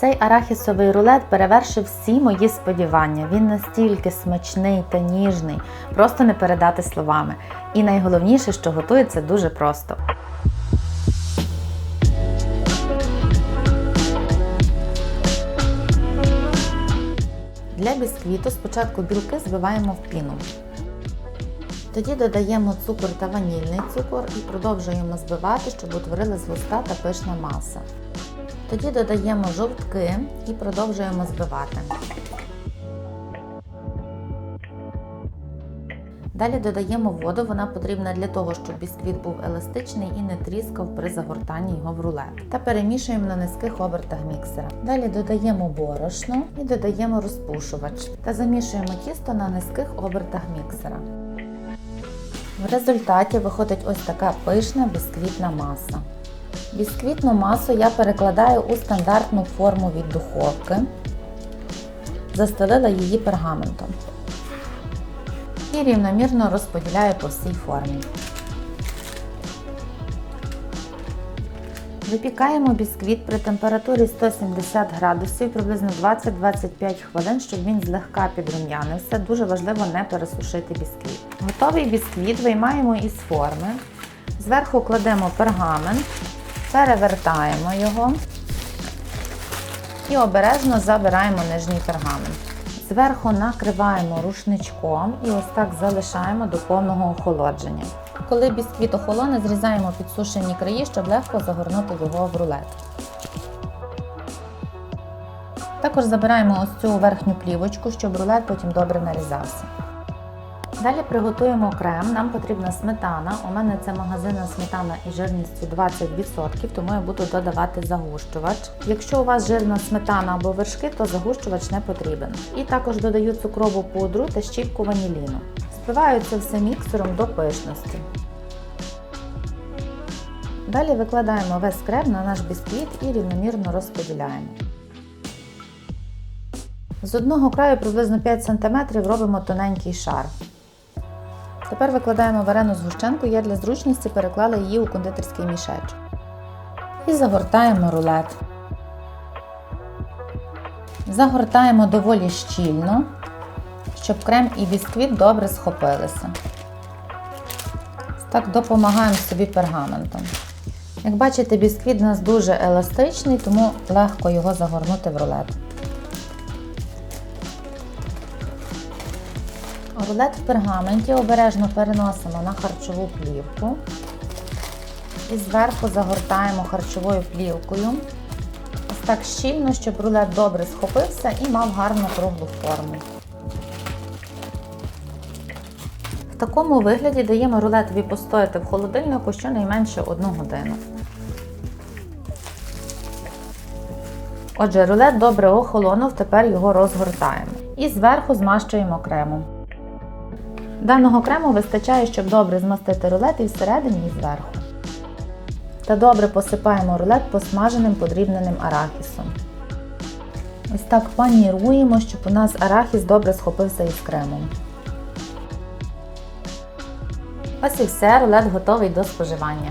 Цей арахісовий рулет перевершив всі мої сподівання. Він настільки смачний та ніжний, просто не передати словами. І найголовніше, що готується дуже просто. Для бісквіту спочатку білки збиваємо в піну. Тоді додаємо цукор та ванільний цукор і продовжуємо збивати, щоб утворилась густа та пишна маса. Тоді додаємо жовтки і продовжуємо збивати. Далі додаємо воду, вона потрібна для того, щоб бісквіт був еластичний і не тріскав при загортанні його в рулет. Та перемішуємо на низьких обертах міксера. Далі додаємо борошно і додаємо розпушувач та замішуємо тісто на низьких обертах міксера. В результаті виходить ось така пишна бісквітна маса. Бісквітну масу я перекладаю у стандартну форму від духовки, застелила її пергаментом і рівномірно розподіляю по всій формі. Випікаємо бісквіт при температурі 170 градусів приблизно 20-25 хвилин, щоб він злегка підрум'янився. Дуже важливо не пересушити бісквіт. Готовий бісквіт виймаємо із форми, зверху кладемо пергамент, перевертаємо його і обережно забираємо нижній пергамент. Зверху накриваємо рушничком і ось так залишаємо до повного охолодження. Коли бісквіт охолоне, зрізаємо підсушені краї, щоб легко загорнути його в рулет. Також забираємо ось цю верхню плівочку, щоб рулет потім добре нарізався. Далі приготуємо крем. Нам потрібна сметана. У мене це магазинна сметана із жирністю 20%, тому я буду додавати загущувач. Якщо у вас жирна сметана або вершки, то загущувач не потрібен. І також додаю цукрову пудру та щіпку ваніліну. Збиваю це все міксером до пишності. Далі викладаємо весь крем на наш бісквіт і рівномірно розподіляємо. З одного краю приблизно 5 см робимо тоненький шар. Тепер викладаємо варену згущенку, я для зручності переклала її у кондитерський мішечок. І загортаємо рулет. Загортаємо доволі щільно, щоб крем і бісквіт добре схопилися. Так допомагаємо собі пергаментом. Як бачите, бісквіт у нас дуже еластичний, тому легко його загорнути в рулет. Рулет в пергаменті обережно переносимо на харчову плівку і зверху загортаємо харчовою плівкою. Ось так щільно, щоб рулет добре схопився і мав гарну круглу форму. В такому вигляді даємо рулетові постояти в холодильнику щонайменше 1 годину. Отже, рулет добре охолонув, тепер його розгортаємо. І зверху змащуємо кремом. Даного крему вистачає, щоб добре змастити рулет і всередині і зверху. Та добре посипаємо рулет посмаженим подрібненим арахісом. Ось так паніруємо, щоб у нас арахіс добре схопився із кремом. Ось і все, рулет готовий до споживання.